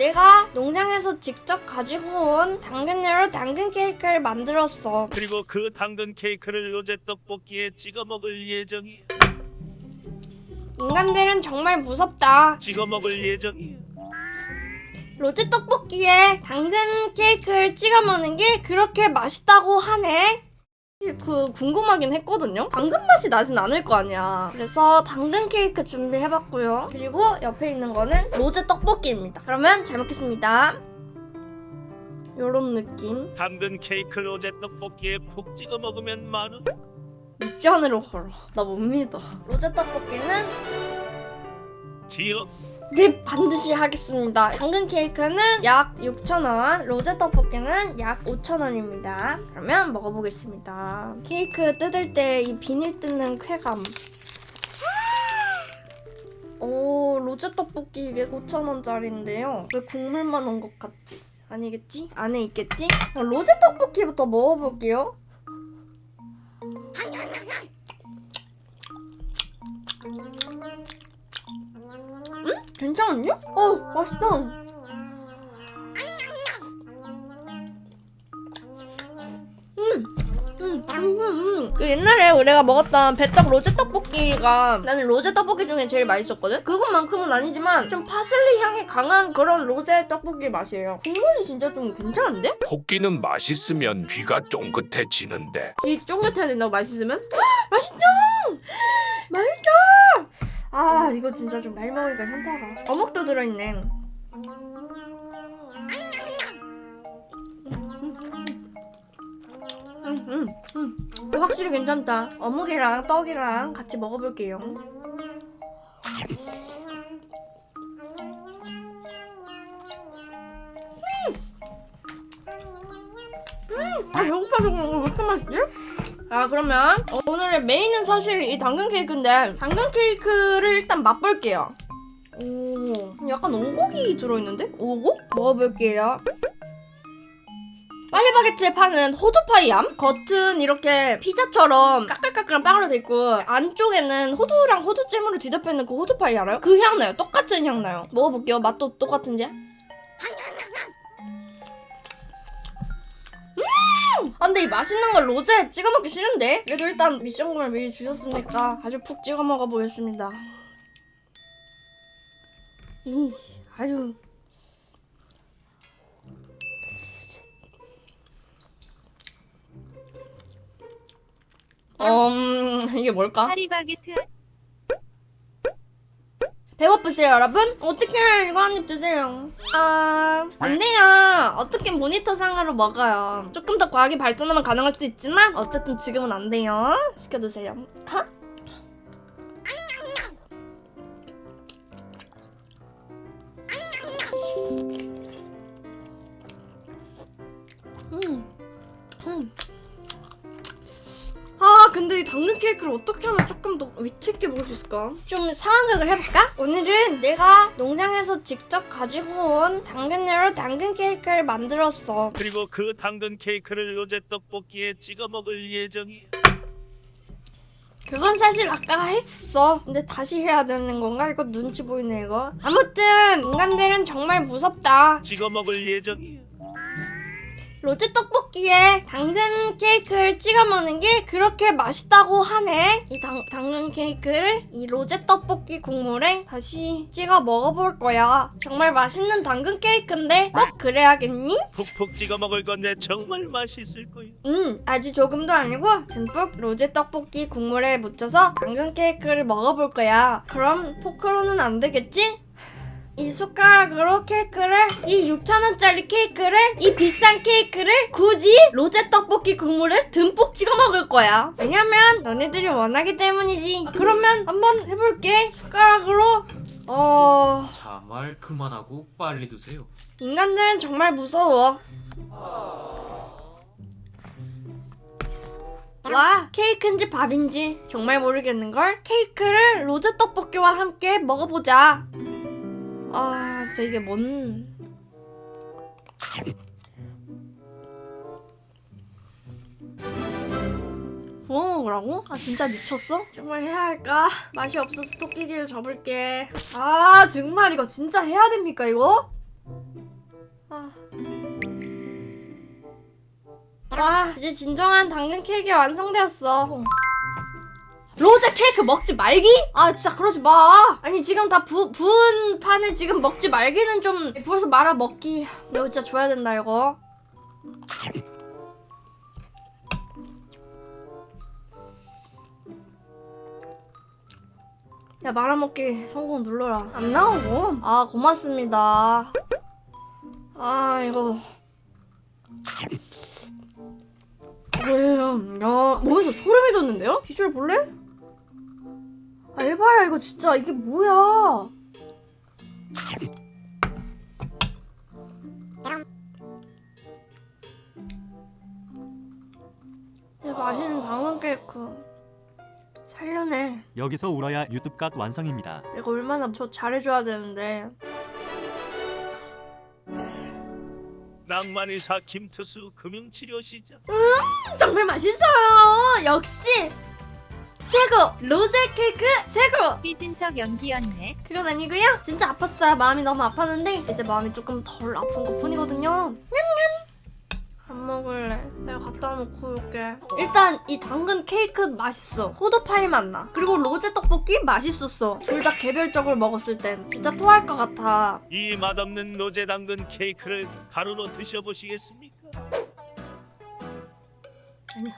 내가 농장에서 직접 가지고 온 당근으로 당근 케이크를 만들었어. 그리고 그 당근 케이크를 로제 떡볶이에 찍어 먹을 예정이야. 인간들은 정말 무섭다. 찍어 먹을 예정이야. 로제 떡볶이에 당근 케이크를 찍어 먹는 게 그렇게 맛있다고 하네. 그 궁금하긴 했거든요. 당근 맛이 나진 않을 거 아니야. 그래서 당근 케이크 준비해봤고요. 그리고 옆에 있는 거는 로제 떡볶이입니다. 그러면 잘 먹겠습니다. 요런 느낌. 당근 케이크 로제 떡볶이에 푹 찍어 먹으면 만원. 미션으로 걸어. 나 못 믿어. 로제 떡볶이는 지역 네 반드시 하겠습니다. 당근 케이크는 약 6,000원, 로제 떡볶이는 약 5,000원입니다. 그러면 먹어보겠습니다. 케이크 뜯을 때 이 비닐 뜯는 쾌감. 오, 로제 떡볶이 이게 5,000원짜리인데요. 왜 국물만 온 것 같지? 아니겠지? 안에 있겠지? 어, 로제 떡볶이부터 먹어볼게요. 음? 괜찮은요? 어, 맛있다. 음, 음, 음, 음. 그 옛날에 우리가 먹었던 배떡 로제 떡볶이가 나는 로제 떡볶이 중에 제일 맛있었거든? 그것만큼은 아니지만 좀 파슬리 향이 강한 그런 로제 떡볶이 맛이에요. 국물이 진짜 좀 괜찮은데? 토끼는 맛있으면 귀가 쫑긋해지는데 이 쫑긋해야 된다고 맛있으면? 맛있다! 맛있다! 아 이거 진짜 좀날 먹으니까 현타가. 어묵도 들어있네. 음, 음, 음. 확실히 괜찮다. 어묵이랑 떡이랑 같이 먹어볼게요. 음, 아 배고파서 그런 거왜 이렇게 맛있지? 아 그러면 오늘의 메인은 사실 이 당근 케이크인데 당근 케이크를 일단 맛볼게요. 오. 약간 오곡이 들어있는데? 오곡? 먹어볼게요. 파리바게트에 파는 호두파이암? 겉은 이렇게 피자처럼 까끌까끌한 빵으로 돼 있고 안쪽에는 호두랑 호두잼으로 뒤덮여 있는 그 호두파이 알아요? 그 향 나요. 똑같은 향 나요. 먹어볼게요. 맛도 똑같은지 근데 이 맛있는 걸 로제에 찍어 먹기 싫은데? 그래도 일단 미션금을 미리 주셨으니까 아주 푹 찍어 먹어 보겠습니다. 이 아주 음 이게 뭘까? 파리바게트 배고프세요 여러분? 어떻게 이거 한 입 드세요. 아... 안 돼요. 어떻게 모니터 상으로 먹어요? 조금 더 과학이 발전하면 가능할 수 있지만 어쨌든 지금은 안 돼요. 시켜 드세요. 하? 케이크를 어떻게 하면 조금 더 위치 있게 먹을 수 있을까? 좀 상황극을 해볼까? 오늘은 내가 농장에서 직접 가지고 온 당근으로 당근 케이크를 만들었어 그리고 그 당근 케이크를 로제 떡볶이에 찍어 먹을 예정이야. 그건 사실 아까 했어 근데 다시 해야 되는 건가? 이거 눈치 보이네 이거 아무튼 인간들은 정말 무섭다 찍어 먹을 예정이야. 로제 떡볶이에 당근 케이크를 찍어 먹는 게 그렇게 맛있다고 하네. 이 당, 당근 케이크를 이 로제 떡볶이 국물에 다시 찍어 먹어볼 거야. 정말 맛있는 당근 케이크인데 꼭 그래야겠니? 푹푹 찍어 먹을 건데 정말 맛있을 거야. 음, 아주 조금도 아니고 듬뿍 로제 떡볶이 국물에 묻혀서 당근 케이크를 먹어볼 거야. 그럼 포크로는 안 되겠지? 이 숟가락으로 케이크를 이 6,000원짜리 케이크를 이 비싼 케이크를 굳이 로제 떡볶이 국물을 듬뿍 찍어 먹을 거야. 왜냐면 너네들이 원하기 때문이지. 그러면 한번 해볼게. 숟가락으로 어 자, 말 그만하고 빨리 드세요. 인간들은 정말 무서워. 와 케이크인지 밥인지 정말 모르겠는걸? 케이크를 로제 떡볶이와 함께 먹어보자 아 진짜 이게 뭔 구워 먹으라고? 아 진짜 미쳤어? 정말 해야 할까? 맛이 없어서 토끼기를 접을게 아 정말 이거 진짜 해야 됩니까 이거? 아. 와 이제 진정한 당근 케이크 완성되었어. 로제 케이크 먹지 말기? 아 진짜 그러지 마. 아니 지금 다 부, 부은 판을 지금 먹지 말기는 좀 부어서 말아 먹기. 이거 진짜 줘야 된다 이거. 야 말아먹기 성공 눌러라 안 나오고 아 고맙습니다 아 이거 왜요? 야 몸에서 소름이 돋는데요? 비주얼 볼래? 아 에바야 이거 진짜 이게 뭐야? 이 맛있는 당근 케이크. 살려내. 여기서 울어야 유튜브 각 완성입니다. 내가 얼마나 저 잘해줘야 되는데 낭만의사 김트수 금융치료 시장. 정말 맛있어요. 역시 최고 로제 케이크 최고. 삐진 척 연기였네. 그건 아니고요. 진짜 아팠어요. 마음이 너무 아팠는데 이제 마음이 조금 덜 아픈 것 뿐이거든요. 안 먹을래. 내가 갖다 놓고 올게. 일단 이 당근 케이크 맛있어. 호두파이 맛나. 그리고 로제 떡볶이 맛있었어. 둘 다 개별적으로 먹었을 땐 진짜 토할 것 같아. 이 맛없는 로제 당근 케이크를 가루로 드셔보시겠습니까? 아니야